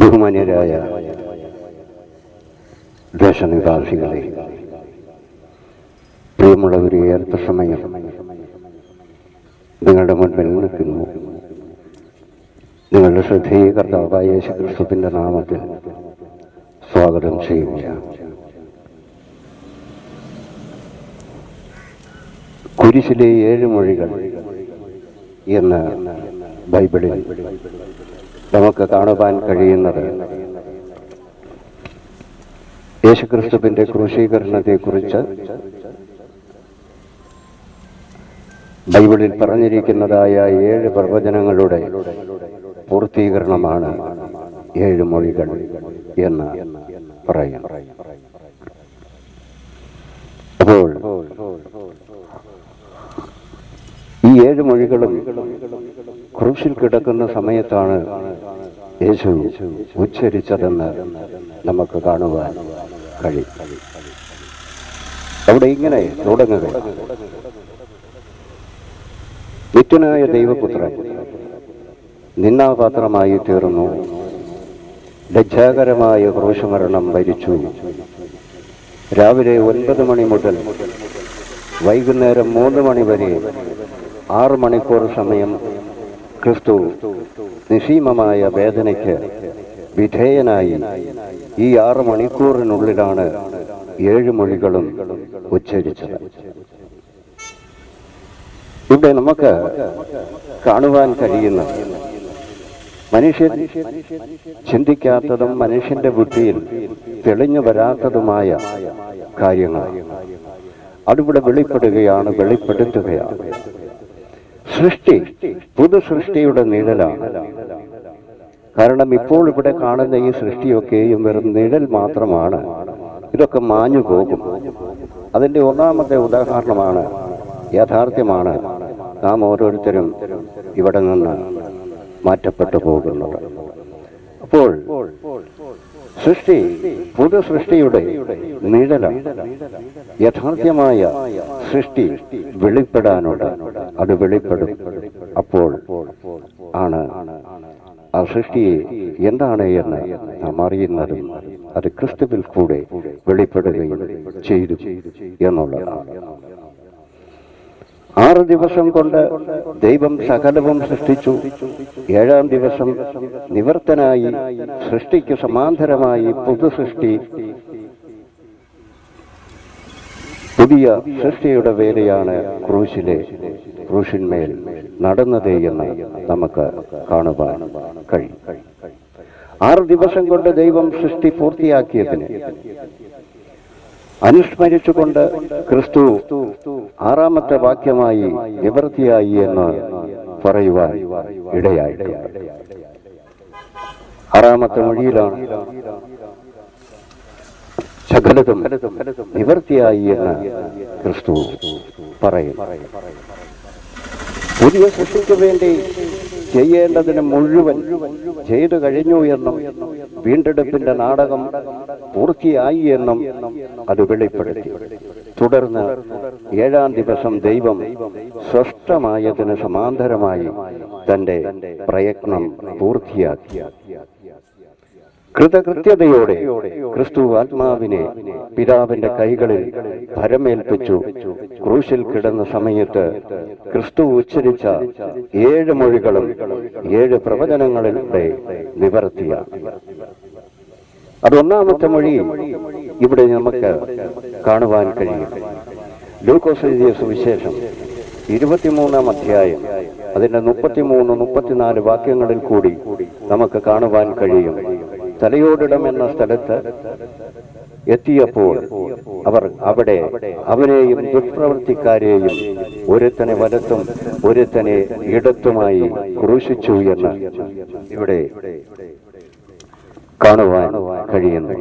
ബഹുമാന്യരായ ദേശനിവാസികളെ പ്രിയമുള്ളവരെ സമയം നിങ്ങളുടെ മുൻപിൽ നിൽക്കുന്നു. നിങ്ങളുടെ ശ്രദ്ധേയ കർത്താവായ യേശു നാമത്തിൽ സ്വാഗതം ചെയ്യുകയാണ് കുരിശിലെ ഏഴ് മൊഴികൾ എന്ന് ബൈബിളിൽ നമുക്ക് കാണുവാൻ കഴിയുന്നത്. യേശുക്രിസ്തുവിന്റെ ക്രൂശീകരണത്തെക്കുറിച്ച് ബൈബിളിൽ പറഞ്ഞിരിക്കുന്നതായ ഏഴ് പ്രവചനങ്ങളുടെ പൂർത്തീകരണമാണ് ഏഴ് മൊഴികൾ എന്ന് പറയുന്നു. അപ്പോൾ ഈ ഏഴ് മൊഴികളും ക്രൂശിൽ കിടക്കുന്ന സമയത്താണ് യേശു ഉച്ചരിച്ചതെന്ന് നമുക്ക് കാണുവാൻ കഴിയും. അവിടെ ഇങ്ങനെ തുടങ്ങുക. നിത്യനായ ദൈവപുത്രൻ നിന്നാപാത്രമായി തീർന്നു. ലജ്ജാകരമായ ക്രൂശമരണം ഭരിച്ചു. രാവിലെ ഒൻപത് മണി മുതൽ വൈകുന്നേരം മൂന്ന് മണി വരെ ആറ് മണിക്കൂർ സമയം ക്രിസ്തു നിസീമമായ വേദനയ്ക്ക് വിധേയനായി ഈ ആറ് മണിക്കൂറിനുള്ളിലാണ് ഏഴ് മൊഴികളും ഉച്ചരിച്ചത്. ഇവിടെ നമുക്ക് കാണുവാൻ കഴിയുന്ന മനുഷ്യൻ ചിന്തിക്കാത്തതും മനുഷ്യന്റെ ബുദ്ധിയിൽ തെളിഞ്ഞു വരാത്തതുമായ കാര്യങ്ങൾ. അതിവിടെ വെളിപ്പെടുകയാണ് വെളിപ്പെടുത്തുകയാണ്. സൃഷ്ടി പുതു സൃഷ്ടിയുടെ നിഴലാണ്. കാരണം ഇപ്പോൾ ഇവിടെ കാണുന്ന ഈ സൃഷ്ടിയൊക്കെയും വെറും നിഴൽ മാത്രമാണ്. ഇതൊക്കെ മാഞ്ഞു പോകും. അതിന്റെ ഒന്നാമത്തെ ഉദാഹരണമാണ് യാഥാർത്ഥ്യമാണ് നാം ഓരോരുത്തരും ഇവിടെ നിന്ന് മാറ്റപ്പെട്ടു പോകുന്നത്. അപ്പോൾ സൃഷ്ടി പുതു സൃഷ്ടിയുടെ നിഴലാണ് യഥാർത്ഥ്യമായ സൃഷ്ടി വെളിപ്പെടാനുണ്ട് അത് വെളിപ്പെടും. അപ്പോൾ ആണ് ആ സൃഷ്ടിയെ എന്താണ് എന്ന് നാം അറിയുന്നതും അത് ക്രിസ്തുവിൽ കൂടെ വെളിപ്പെടുകയും ചെയ്തു എന്നുള്ളതാണ്. ആറ് ദിവസം കൊണ്ട് ദൈവം സകലവും സൃഷ്ടിച്ചു. ഏഴാം ദിവസം നിവർത്തനായി സൃഷ്ടിക്ക് സമാന്തരമായി പുതു സൃഷ്ടി പുതിയ സൃഷ്ടിയുടെ വേലയാണ് ക്രൂശിലെ ക്രൂശിന്മേൽ നടന്നത് എന്ന് നമുക്ക് കാണുവാൻ കഴിയും. ആറ് ദിവസം കൊണ്ട് ദൈവം സൃഷ്ടി പൂർത്തിയാക്കിയതിന് അനുസ്മരിച്ചുകൊണ്ട് ക്രിസ്തു ആറാമത്തെ വാക്യമായി നിവൃത്തിയായി എന്ന് പറയുവാൻ ഇടയായിട്ടുണ്ട് ആറാമത്തെ മൊഴിയിലാണ് സകലതും നിവൃത്തിയായി എന്ന് ക്രിസ്തു പറയും പുതിയ സൃഷ്ടിക്ക് വേണ്ടി ചെയ്യേണ്ടതിന് മുഴുവൻ ചെയ്തു കഴിഞ്ഞു എന്നും വീണ്ടെടുപ്പിന്റെ നാടകം പൂർത്തിയായി എന്നും അത് വെളിപ്പെടുത്തി. തുടർന്ന് ഏഴാം ദിവസം ദൈവം സ്വസ്ഥമായതിന് സമാന്തരമായി തന്റെ പ്രയത്നം പൂർത്തിയാക്കി. കൃതകൃത്യതയോടെ ക്രിസ്തു ആത്മാവിനെ പിതാവിന്റെ കൈകളിൽ ഭരമേൽപ്പിച്ചു. ക്രൂശിൽ കിടന്ന സമയത്ത് ക്രിസ്തു ഉച്ചരിച്ച ഏഴ് മൊഴികളും ഏഴ് പ്രവചനങ്ങളിലൂടെ നിവർത്തിയാണ് അതൊന്നാമത്തെ മൊഴി ഇവിടെ നമുക്ക് കാണുവാൻ കഴിയും. ലൂക്കോസ് സുവിശേഷം ഇരുപത്തിമൂന്നാം അധ്യായം അതിന്റെ മുപ്പത്തിമൂന്ന് മുപ്പത്തിനാല് വാക്യങ്ങളിൽ കൂടി നമുക്ക് കാണുവാൻ കഴിയും. തലയോടിടം എന്ന സ്ഥലത്ത് എത്തിയപ്പോൾ അവർ അവിടെ അവരെയും ദുഷ്പ്രവൃത്തിക്കാരെയും ഒരുത്തനെ വലത്തും ഒരുത്തനെ ഇടത്തുമായി ക്രൂശിച്ചു എന്ന് ഇവിടെ കാണുവാൻ കഴിയുന്നു.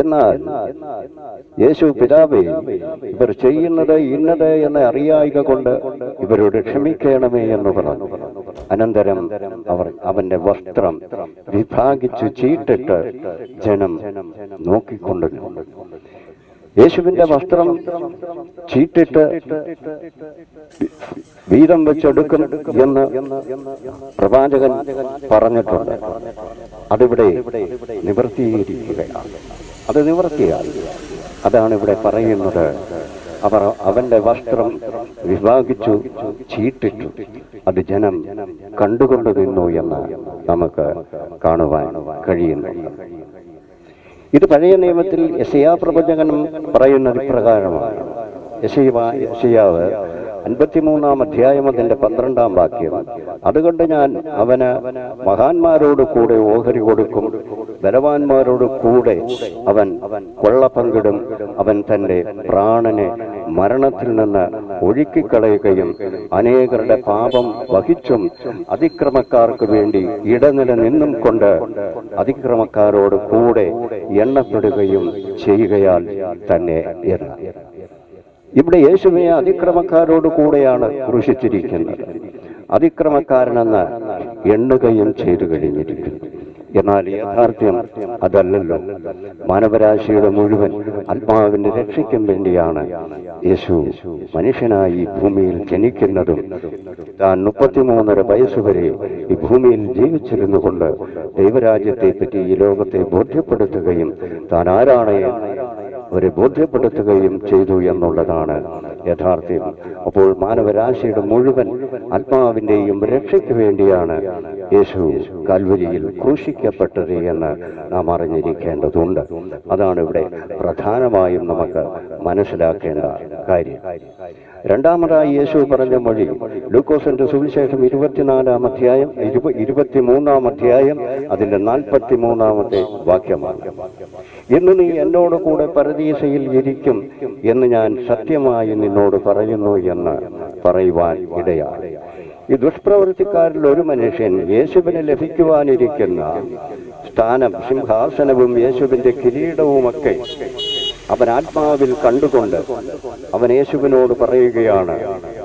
എന്നാൽ യേശു പിതാവേ ഇവർ ചെയ്യുന്നത് ഇന്നത് എന്ന് അറിയായിക കൊണ്ട് ഇവരോട് ക്ഷമിക്കണമേ എന്ന് പറഞ്ഞു. അനന്തരം അവർ അവന്റെ വസ്ത്രം വിഭാഗിച്ചു ചീട്ടിട്ട് ജനം നോക്കിക്കൊണ്ടിരുന്നു യേശുവിന്റെ വസ്ത്രം ചീട്ടിട്ട് വീതം വെച്ചെടുക്കും എന്ന് പ്രവാചകൻ പറഞ്ഞിട്ടുണ്ട്. അതിവിടെ നിവർത്തിയിരിക്കുകയാണ്. അത് നിവർത്തിയാണ്. അതാണ് ഇവിടെ പറയുന്നത്. അവർ അവന്റെ വസ്ത്രം വിഭാഗിച്ചു ചീട്ടിട്ടു. അത് ജനം കണ്ടുകൊണ്ട് നിന്നു എന്ന് നമുക്ക് കാണുവാൻ കഴിയുന്നു. ഇത് പഴയ നിയമത്തിൽ യശയാ പ്രവചകനും പറയുന്നത് ഇപ്രകാരമാണ്. യശയാവ് അൻപത്തിമൂന്നാം അധ്യായം അതിന്റെ പന്ത്രണ്ടാം വാക്യം അതുകൊണ്ട് ഞാൻ അവന് മഹാന്മാരോട് കൂടെ ഓഹരി കൊടുക്കും ബലവാന്മാരോട് കൂടെ അവൻ കൊള്ള പങ്കിടും. അവൻ തന്റെ പ്രാണനെ മരണത്തിൽ നിന്ന് ഒഴുക്കിക്കളയുകയും അനേകരുടെ പാപം വഹിച്ചും അതിക്രമക്കാർക്ക് വേണ്ടി ഇടനില നിന്നും കൊണ്ട് അതിക്രമക്കാരോട് കൂടെ എണ്ണപ്പെടുകയും ചെയ്യുകയാൽ തന്നെ എന്ന്. ഇവിടെ യേശുവിനെ അതിക്രമക്കാരോട് കൂടെയാണ് ക്രൂശിച്ചിരിക്കുന്നത്. അതിക്രമക്കാരനെന്ന് എണ്ണുകയും ചെയ്തു കഴിഞ്ഞിരിക്കുന്നു. എന്നാൽ യാഥാർത്ഥ്യം അതല്ലല്ലോ. മാനവരാശിയുടെ മുഴുവൻ ആത്മാവിന്റെ രക്ഷയ്ക്കും വേണ്ടിയാണ് യേശു മനുഷ്യനായി ഭൂമിയിൽ ജനിക്കുന്നതും താൻ മുപ്പത്തിമൂന്നര വയസ്സുവരെ ഈ ഭൂമിയിൽ ജീവിച്ചിരുന്നു കൊണ്ട് ദൈവരാജ്യത്തെ പറ്റി ഈ ലോകത്തെ ബോധ്യപ്പെടുത്തുകയും താൻ ആരാണ് അവരെ ബോധ്യപ്പെടുത്തുകയും ചെയ്തു എന്നുള്ളതാണ് യഥാർത്ഥ്യം. അപ്പോൾ മാനവരാശിയുടെ മുഴുവൻ ആത്മാവിന്റെയും രക്ഷയ്ക്ക് വേണ്ടിയാണ് യേശു കൽവരിയിൽ ക്രൂശിക്കപ്പെട്ടത് എന്ന് നാം അറിഞ്ഞിരിക്കേണ്ടതുണ്ട്. അതാണ് ഇവിടെ പ്രധാനമായും നമുക്ക് മനസ്സിലാക്കേണ്ട കാര്യം. രണ്ടാമതായി യേശു പറഞ്ഞ മൊഴി. ലൂക്കോസിന്റെ സുവിശേഷം ഇരുപത്തിനാലാം അധ്യായം ഇരുപ- ഇരുപത്തിമൂന്നാം അധ്യായം അതിന്റെ നാൽപ്പത്തി മൂന്നാമത്തെ വാക്യമാണ്. ഇന്ന് നീ എന്നോട് കൂടെ പരദീസയിൽ ഇരിക്കും എന്ന് ഞാൻ സത്യമായി നിന്നോട് പറയുന്നു എന്ന് പറയുവാൻ ഇടയാണ് ഈ ദുഷ്പ്രവൃത്തിക്കാരിൽ ഒരു മനുഷ്യൻ യേശുവിന് ലഭിക്കുവാനിരിക്കുന്ന സ്ഥാനം സിംഹാസനവും യേശുവിന്റെ കിരീടവുമൊക്കെ അവൻ ആത്മാവിൽ കണ്ടുകൊണ്ട് അവൻ യേശുവിനോട് പറയുകയാണ്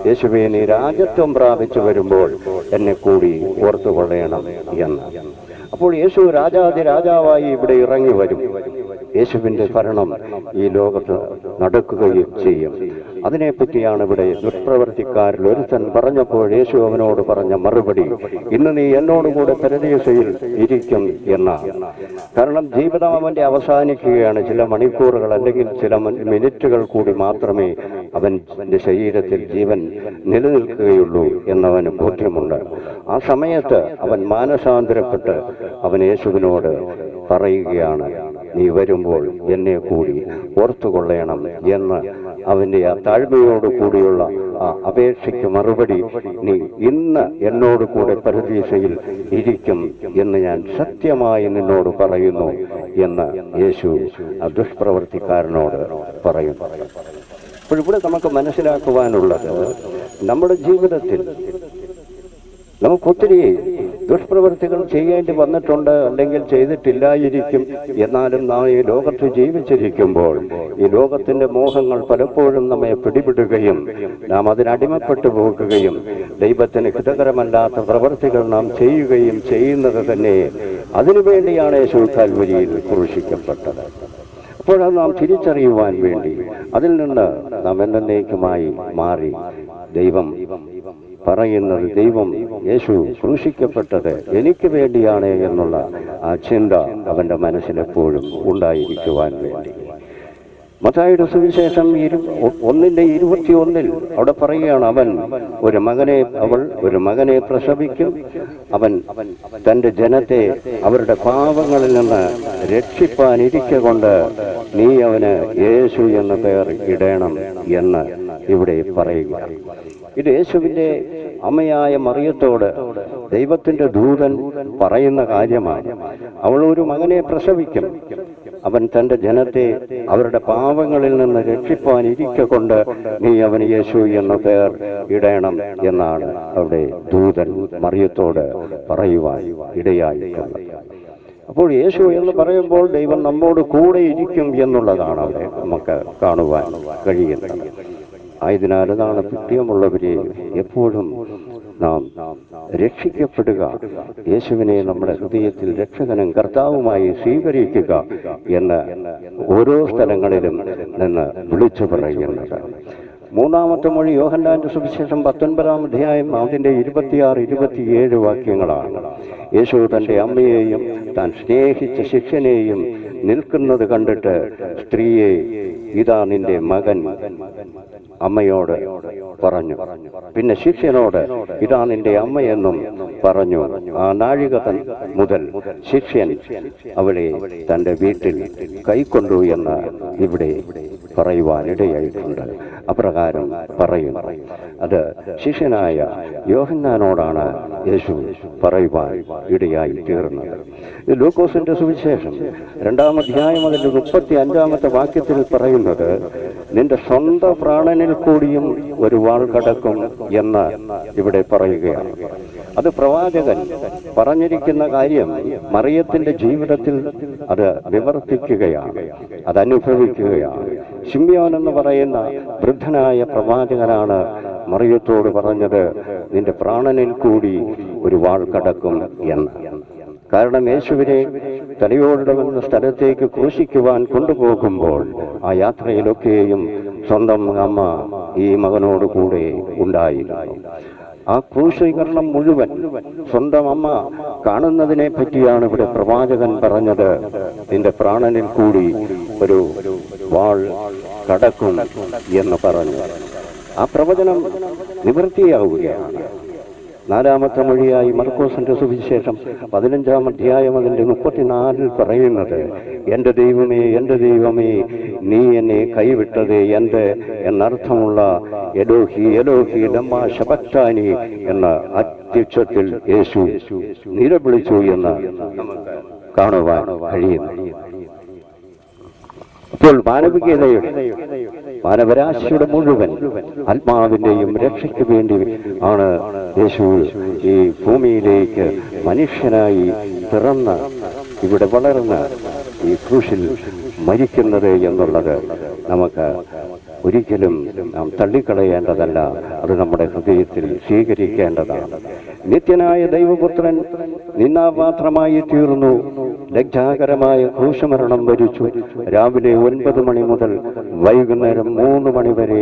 യേശുവെ നീ രാജ്യത്വം പ്രാപിച്ചു വരുമ്പോൾ എന്നെ കൂടി ഓർത്തുകൊള്ളണം എന്ന്. അപ്പോൾ യേശു രാജാതി രാജാവായി ഇവിടെ ഇറങ്ങി വരും. യേശുവിന്റെ ഭരണം ഈ ലോകത്ത് നടക്കുകയും ചെയ്യും. അതിനെപ്പറ്റിയാണ് ഇവിടെ ദുഷ്പ്രവർത്തിക്കാരിൽ ഒരുത്തൻ പറഞ്ഞപ്പോൾ യേശു അവനോട് പറഞ്ഞ മറുപടി ഇന്ന് നീ എന്നോടുകൂടെ പരദേശയിൽ ഇരിക്കും എന്നാണ് കാരണം ജീവിതം അവന്റെ അവസാനിക്കുകയാണ്. ചില മണിക്കൂറുകൾ അല്ലെങ്കിൽ ചില മിനിറ്റുകൾ കൂടി മാത്രമേ അവന്റെ ശരീരത്തിൽ ജീവൻ നിലനിൽക്കുകയുള്ളൂ എന്നവന് ബോധ്യമുണ്ട്. ആ സമയത്ത് അവൻ മാനസാന്തരപ്പെട്ട് അവൻ യേശുവിനോട് പറയുകയാണ് നീ വരുമ്പോൾ എന്നെ കൂടി ഓർത്തുകൊള്ളണം എന്ന് അവന്റെ ആ താഴ്മയോട് കൂടിയുള്ള ആ അപേക്ഷയ്ക്ക് മറുപടി നീ ഇന്ന് എന്നോട് കൂടെ പരദീശയിൽ ഇരിക്കും എന്ന് ഞാൻ സത്യമായി നിന്നോട് പറയുന്നു എന്ന് യേശു ആ ദുഷ്പ്രവർത്തിക്കാരനോട് പറയും അപ്പോൾ ഇവിടെ നമുക്ക് മനസ്സിലാക്കുവാനുള്ളത് നമ്മുടെ ജീവിതത്തിൽ നമുക്കൊത്തിരി ദുഷ്പ്രവൃത്തികൾ ചെയ്യേണ്ടി വന്നിട്ടുണ്ട് അല്ലെങ്കിൽ ചെയ്തിട്ടില്ലായിരിക്കും. എന്നാലും നാം ഈ ലോകത്ത് ജീവിച്ചിരിക്കുമ്പോൾ ഈ ലോകത്തിന്റെ മോഹങ്ങൾ പലപ്പോഴും നമ്മെ പിടിപെടുകയും നാം അതിനടിമപ്പെട്ടു പോകുകയും ദൈവത്തിന് ഹിതകരമല്ലാത്ത പ്രവൃത്തികൾ നാം ചെയ്യുകയും ചെയ്യുന്നത് തന്നെ അതിനുവേണ്ടിയാണ് യേശു കാൽവരിയിൽ ക്രൂശിക്കപ്പെട്ടത്. അപ്പോഴത് നാം തിരിച്ചറിയുവാൻ വേണ്ടി അതിൽ നിന്ന് നാം എന്നേക്കുമായി മാറി. ദൈവം പറയുന്നത് ദൈവം യേശു ക്രൂശിക്കപ്പെട്ടത് എനിക്ക് വേണ്ടിയാണ് എന്നുള്ള ആ ചിന്ത അവന്റെ മനസ്സിലെപ്പോഴും ഉണ്ടായിരിക്കുവാൻ വേണ്ടി. മത്തായിയുടെ സുവിശേഷം ഇരു ഒന്നിന്റെ ഇരുപത്തിയൊന്നിൽ അവിടെ പറയുകയാണ് അവൻ ഒരു മകനെ അവൾ ഒരു മകനെ പ്രസവിക്കും. അവൻ തന്റെ ജനത്തെ അവരുടെ പാവങ്ങളിൽ നിന്ന് രക്ഷിപ്പാനിരിക്കൊണ്ട് നീ അവന് യേശു എന്ന പേർ ഇടേണം എന്ന് ഇവിടെ പറയുക ഇത് യേശുവിന്റെ അമ്മയായ മറിയത്തോട് ദൈവത്തിന്റെ ദൂതൻ പറയുന്ന കാര്യമാണ്. അവൾ ഒരു മകനെ പ്രസവിക്കും. അവൻ തന്റെ ജനത്തെ അവരുടെ പാവങ്ങളിൽ നിന്ന് രക്ഷിപ്പാൻ ഇരിക്കൊണ്ട് നീ അവന് യേശു എന്ന പേർ ഇടണം എന്നാണ് അവിടെ ദൂതൻ മറിയത്തോട് പറയുവാൻ ഇടയായിട്ടുള്ളത് അപ്പോൾ യേശു എന്ന് പറയുമ്പോൾ ദൈവം നമ്മോട് കൂടെ ഇരിക്കും എന്നുള്ളതാണ് അവിടെ നമുക്ക് കാണുവാൻ കഴിയുന്നത്. ആയതിനാൽ അതാണ് പിത്യമുള്ളവരെ എപ്പോഴും നാം രക്ഷിക്കപ്പെടുക. യേശുവിനെ നമ്മുടെ ഹൃദയത്തിൽ രക്ഷകനും കർത്താവുമായി സ്വീകരിക്കുക എന്ന് ഓരോ സ്ഥലങ്ങളിലും നിന്ന് വിളിച്ചു പറയുന്നത്. മൂന്നാമത്തെ മൊഴി യോഹന്നാന്റെ സുവിശേഷം പത്തൊൻപതാം അധ്യായം അതിന്റെ ഇരുപത്തിയാറ് ഇരുപത്തിയേഴ് വാക്യങ്ങളാണ്. യേശു തന്റെ അമ്മയെയും താൻ സ്നേഹിച്ച ശിഷ്യനെയും നിൽക്കുന്നത് കണ്ടിട്ട് സ്ത്രീയെ ഇതാ നിന്റെ മകൻ അമ്മയോട് പറഞ്ഞു. പിന്നെ ശിഷ്യനോട് ഇതാ നിന്റെ അമ്മയെന്നും പറഞ്ഞു. ആ നാഴിക മുതൽ ശിഷ്യൻ അവളെ തന്റെ വീട്ടിൽ കൈക്കൊണ്ടു എന്ന് ഇവിടെ പറയുവാനിടയായിട്ടുണ്ട്. അപ്രകാരം പറയുന്നു. അത് ശിഷ്യനായ യോഹന്നാനോടാണ് യേശു പറയുവാൻ ഇടയായി തീർന്നത്. ലൂക്കോസിന്റെ സുവിശേഷം. രണ്ടാം അധ്യായം അതിന്റെ മുപ്പത്തി അഞ്ചാമത്തെ വാക്യത്തിൽ പറയുന്നത് നിന്റെ സ്വന്തം പ്രാണനിൽ കൂടിയും ഒരു വാൾ കടക്കും എന്ന് ഇവിടെ പറയുകയാണ്. അത് പ്രവാചകൻ പറഞ്ഞിരിക്കുന്ന കാര്യം മറിയത്തിന്റെ ജീവിതത്തിൽ അത് വിവർത്തിക്കുകയാണ് അത് ശിമ്യോൻ എന്ന് പറയുന്ന വൃദ്ധനായ പ്രവാചകനാണ് മറിയത്തോട് പറഞ്ഞത് നിന്റെ പ്രാണനിൽ കൂടി ഒരു വാൾ കടക്കും എന്ന്. കാരണം യേശുവിനെ തലയോടിടമെന്ന സ്ഥലത്തേക്ക് ക്രൂശിക്കുവാൻ കൊണ്ടുപോകുമ്പോൾ ആ യാത്രയിലൊക്കെയും സ്വന്തം അമ്മ ഈ മകനോട് കൂടെ ഉണ്ടായിരുന്നു. ആ ക്രൂശീകരണം മുഴുവൻ സ്വന്തം അമ്മ കാണുന്നതിനെ പറ്റിയാണ് ഇവിടെ പ്രവാചകൻ പറഞ്ഞത്. നിന്റെ പ്രാണനിൽ കൂടി ഒരു വാൾ കടക്കും എന്ന് പറഞ്ഞു. ആ പ്രവചനം നിവൃത്തിയാവുകയാണ്. നാലാമത്തെ മൊഴിയായി മർക്കോസിന്റെ സുവിശേഷം പതിനഞ്ചാം അധ്യായം അതിന്റെ മുപ്പത്തിനാലിൽ പറയുന്നത് എന്റെ ദൈവമേ എന്റെ ദൈവമേ നീ എന്നെ കൈവിട്ടത് എന്റെ എന്നർത്ഥമുള്ള എലോഹി എലോഹി ലമ്മ ശബക്താനി എന്ന അത്യുച്ചത്തിൽ യേശു നിലവിളിച്ചു എന്ന് കാണുവാൻ കഴിയുന്നു. അപ്പോൾ മാനവികതയുടെ മാനവരാശിയുടെ മുഴുവൻ ആത്മാവിന്റെയും രക്ഷയ്ക്ക് വേണ്ടി ആണ് യേശു ഈ ഭൂമിയിലേക്ക് മനുഷ്യനായി പിറന്ന് ഇവിടെ വളർന്ന് ഈ ക്രൂശിൽ മരിക്കുന്നത് എന്നുള്ളത് നമുക്ക് ഒരിക്കലും നാം തള്ളിക്കളയേണ്ടതല്ല. അത് നമ്മുടെ ഹൃദയത്തിൽ സ്വീകരിക്കേണ്ടതാണ്. നിത്യനായ ദൈവപുത്രൻ നിന്നാപാത്രമായി തീർന്നു. ലജ്ജാകരമായ ഘോഷമരണം വരിച്ചു. രാവിലെ ഒൻപത് മണി മുതൽ വൈകുന്നേരം മൂന്ന് മണി വരെ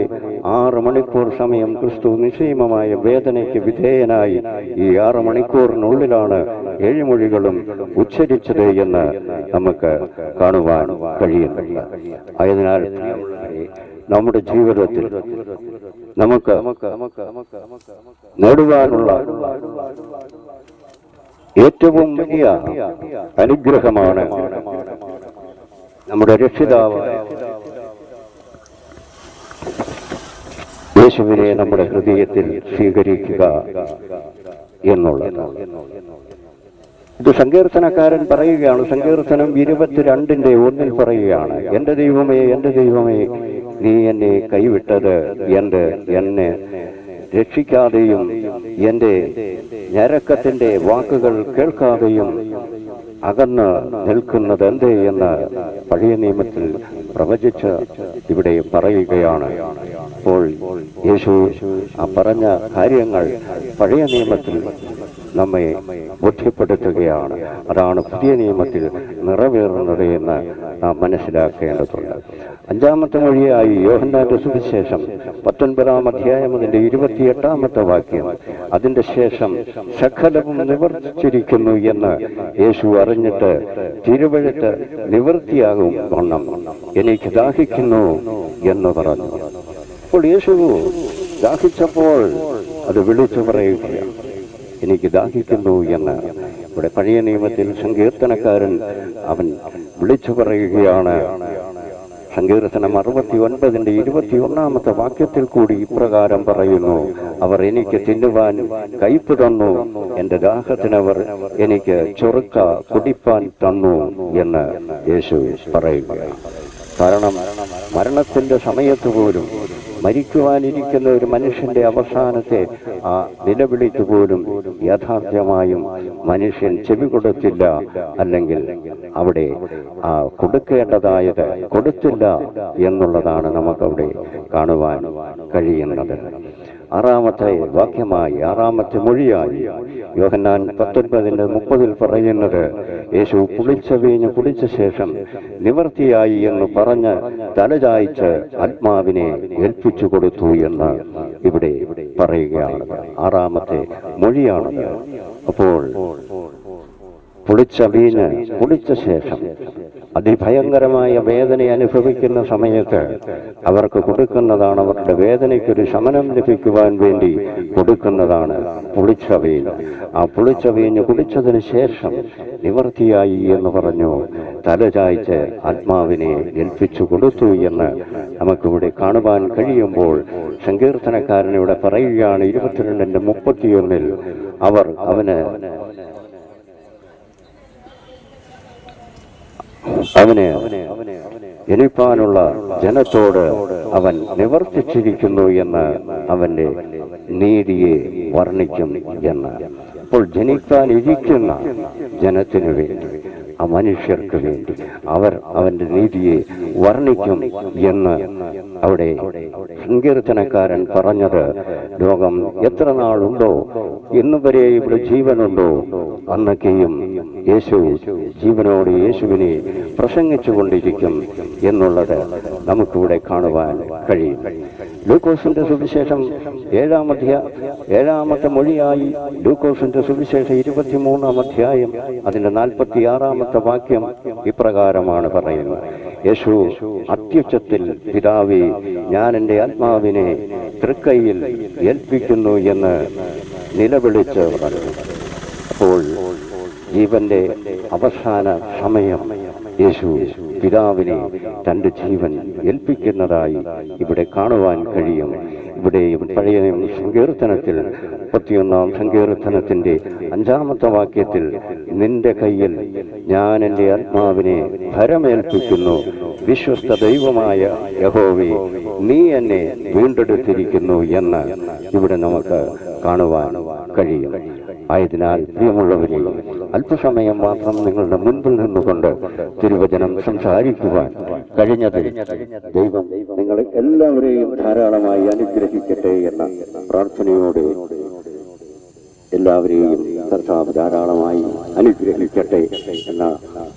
ആറ് മണിക്കൂർ സമയം ക്രിസ്തു നിശീമമായ വേദനയ്ക്ക് വിധേയനായി ഈ ആറ് മണിക്കൂറിനുള്ളിലാണ് ഏഴുമൊഴികളും ഉച്ചരിച്ചത് എന്ന് നമുക്ക് കാണുവാൻ കഴിയുന്നുണ്ട് ആയതിനാൽ നമ്മുടെ ജീവിതത്തിൽ നമുക്ക് നേടുവാനുള്ള ഏറ്റവും വലിയ അനുഗ്രഹമാണ് നമ്മുടെ രക്ഷിതാവായ യേശുവിനെ നമ്മുടെ ഹൃദയത്തിൽ സ്വീകരിക്കുക എന്നുള്ളത്. ഇത് സങ്കീർത്തനക്കാരൻ പറയുകയാണ്. സങ്കീർത്തനം ഇരുപത്തിരണ്ടിന്റെ ഒന്നിൽ പറയുകയാണ് എന്റെ ദൈവമേ എന്റെ ദൈവമേ നീ എന്നെ കൈവിട്ടത് എന്റെ എന്നെ രക്ഷിക്കാതെയും എന്റെ ഞരക്കത്തിന്റെ വാക്കുകൾ കേൾക്കാതെയും അകന്ന് നിൽക്കുന്നത് എന്തേ എന്ന് പഴയ നിയമത്തിൽ പ്രവചിച്ച് ഇവിടെ പറയുകയാണ്. അപ്പോൾ യേശു ആ പറഞ്ഞ കാര്യങ്ങൾ പഴയ നിയമത്തിൽ നമ്മെ ബോധ്യപ്പെടുത്തുകയാണ്. അതാണ് പുതിയ നിയമത്തിൽ നിറവേറുന്നത് എന്ന് നാം മനസ്സിലാക്കേണ്ടതുണ്ട്. അഞ്ചാമത്തെ മൊഴിയായി യോഹന്നാന്റെ സുവിശേഷം പത്തൊൻപതാം അധ്യായം അതിന്റെ ഇരുപത്തിയെട്ടാമത്തെ വാക്യം. അതിന്റെ ശേഷം സകലവും നിവർത്തിച്ചിരിക്കുന്നു എന്ന് യേശു അറിഞ്ഞിട്ട് തിരുവഴുത്ത് നിവൃത്തിയാകും വണ്ണം. എനിക്ക് ദാഹിക്കുന്നു എന്ന് പറഞ്ഞു. അപ്പോൾ യേശു ദാഹിച്ചപ്പോൾ അത് വിളിച്ചു പറയുകയാണ്. എനിക്ക് ദാഹിക്കുന്നു എന്ന് ഇവിടെ പഴയ നിയമത്തിൽ സങ്കീർത്തനക്കാരൻ അവൻ വിളിച്ചു പറയുകയാണ്. സങ്കീർത്തനം അറുപത്തി ഒൻപതിന്റെ ഇരുപത്തി ഒന്നാമത്തെ വാക്യത്തിൽ കൂടി ഇപ്രകാരം പറയുന്നു. അവർ എനിക്ക് തിന്നുവാൻ കയ്പ് തന്നു. എന്റെ ദാഹത്തിനവർ എനിക്ക് ചൊറുക്ക കുടിപ്പാൻ തന്നു എന്ന് യേശു പറയുകയാണ്. കാരണം മരണത്തിന്റെ സമയത്ത് പോലും മരിക്കുവാനിരിക്കുന്ന ഒരു മനുഷ്യന്റെ അവസാനത്തെ ആ നിലവിളിക്ക് പോലും യാഥാർത്ഥ്യമായും മനുഷ്യൻ ചെവി കൊടുത്തില്ല. അല്ലെങ്കിൽ അവിടെ ആ കൊടുക്കേണ്ടതായത് കൊടുത്തില്ല എന്നുള്ളതാണ് നമുക്കവിടെ കാണുവാൻ കഴിയുന്നത്. ആറാമത്തെ വാക്യമായി ആറാമത്തെ മൊഴിയായി യോഹന്നാൻ പത്തൊൻപതിന്റെ മുപ്പതിൽ പറയുന്നത് യേശു കുളിച്ച വീഞ്ഞ് കുടിച്ച ശേഷം നിവർത്തിയായി എന്ന് പറഞ്ഞ് തലചായ്ച്ച് ആത്മാവിനെ ഏൽപ്പിച്ചു കൊടുത്തു എന്ന് ഇവിടെ പറയുകയാണ്. ആറാമത്തെ മൊഴിയാണ് അപ്പോൾ പുളിച്ച വീഞ്ഞ് പൊളിച്ച ശേഷം അതിഭയങ്കരമായ വേദന അനുഭവിക്കുന്ന സമയത്ത് അവർക്ക് കൊടുക്കുന്നതാണ് അവരുടെ വേദനയ്ക്കൊരു ശമനം ലഭിക്കുവാൻ വേണ്ടി കൊടുക്കുന്നതാണ് പുളിച്ച വീഞ്ഞ്. ആ പുളിച്ച വീഞ്ഞ് കുടിച്ചതിന് ശേഷം നിവർത്തിയായി എന്ന് പറഞ്ഞു. തലചായ്ച്ച് ആത്മാവിനെ ഏൽപ്പിച്ചു കൊടുത്തു എന്ന് നമുക്കിവിടെ കാണുവാൻ കഴിയുമ്പോൾ സങ്കീർത്തനക്കാരൻ ഇവിടെ പറയുകയാണ് ഇരുപത്തിരണ്ടിന്റെ മുപ്പത്തിയൊന്നിൽ അവർ അവന് അവന് ജനിപ്പാനുള്ള ജനത്തോട് അവൻ നിവർത്തിച്ചിരിക്കുന്നു എന്ന് അവന്റെ നീതിയെ വർണിക്കും എന്ന്. അപ്പോൾ ജനിക്കാൻ ഇരിക്കുന്ന ജനത്തിനു വേണ്ടി ആ മനുഷ്യർക്ക് വേണ്ടി അവർ അവന്റെ നീതിയെ വർണിക്കും എന്ന് അവിടെ സങ്കീർത്തനക്കാരൻ പറഞ്ഞത് ലോകം എത്ര നാളുണ്ടോ? ഇന്നുവരെ ഇവിടെ ജീവനുണ്ടോ? അന്നൊക്കെയും യേശു ജീവനോട് യേശുവിനെ പ്രസംഗിച്ചു കൊണ്ടിരിക്കും എന്നുള്ളത് നമുക്കിവിടെ കാണുവാൻ കഴിയും. ലൂക്കോസിന്റെ സുവിശേഷം ഏഴാമധ്യ ഏഴാമത്തെ മൊഴിയായി ലൂക്കോസിന്റെ സുവിശേഷം ഇരുപത്തിമൂന്നാം അധ്യായം അതിന്റെ നാൽപ്പത്തി ആറാമത്തെ വാക്യം ഇപ്രകാരമാണ് പറയുന്നത്. യേശു അത്യുച്ചത്തിൽ പിതാവി ഞാൻ എന്റെ ആത്മാവിനെ തൃക്കൈയിൽ ഏൽപ്പിക്കുന്നു എന്ന് നിലവിളിച്ച് പറഞ്ഞു. അപ്പോൾ ജീവന്റെ അവസാന സമയം. യേശു പിതാവിനെ തന്റെ ജീവൻ ഏൽപ്പിക്കുന്നതായി ഇവിടെ കാണുവാൻ കഴിയും. ഇവിടെയും പഴയ സങ്കീർത്തനത്തിൽ മുപ്പത്തിയൊന്നാം സങ്കീർത്തനത്തിന്റെ അഞ്ചാമത്തെ വാക്യത്തിൽ നിന്റെ കയ്യിൽ ഞാൻ എന്റെ ആത്മാവിനെ ഭരമേൽപ്പിക്കുന്നു. വിശ്വസ്ത ദൈവമായ യഹോവി നീ എന്നെ വീണ്ടെടുത്തിരിക്കുന്നു എന്ന് ഇവിടെ നമുക്ക് കാണുവാൻ കഴിയും. ആയതിനാൽ പ്രിയമുള്ളവരെ അല്പസമയം മാത്രം നിങ്ങളുടെ മുൻപിൽ നിന്നുകൊണ്ട് തിരുവചനം സംസാരിക്കുവാൻ കഴിഞ്ഞതിൽ ദൈവം നിങ്ങളെ എല്ലാവരെയും ധാരാളമായി അനുഗ്രഹിക്കട്ടെ എന്ന പ്രാർത്ഥനയോടെ എല്ലാവരെയും കർത്താവ് ധാരാളമായി അനുഗ്രഹിക്കട്ടെ എന്ന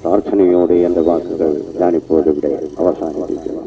പ്രാർത്ഥനയോടെ എന്റെ വാക്കുകൾ ഞാനിപ്പോൾ അവസാനിപ്പിക്കുന്നു.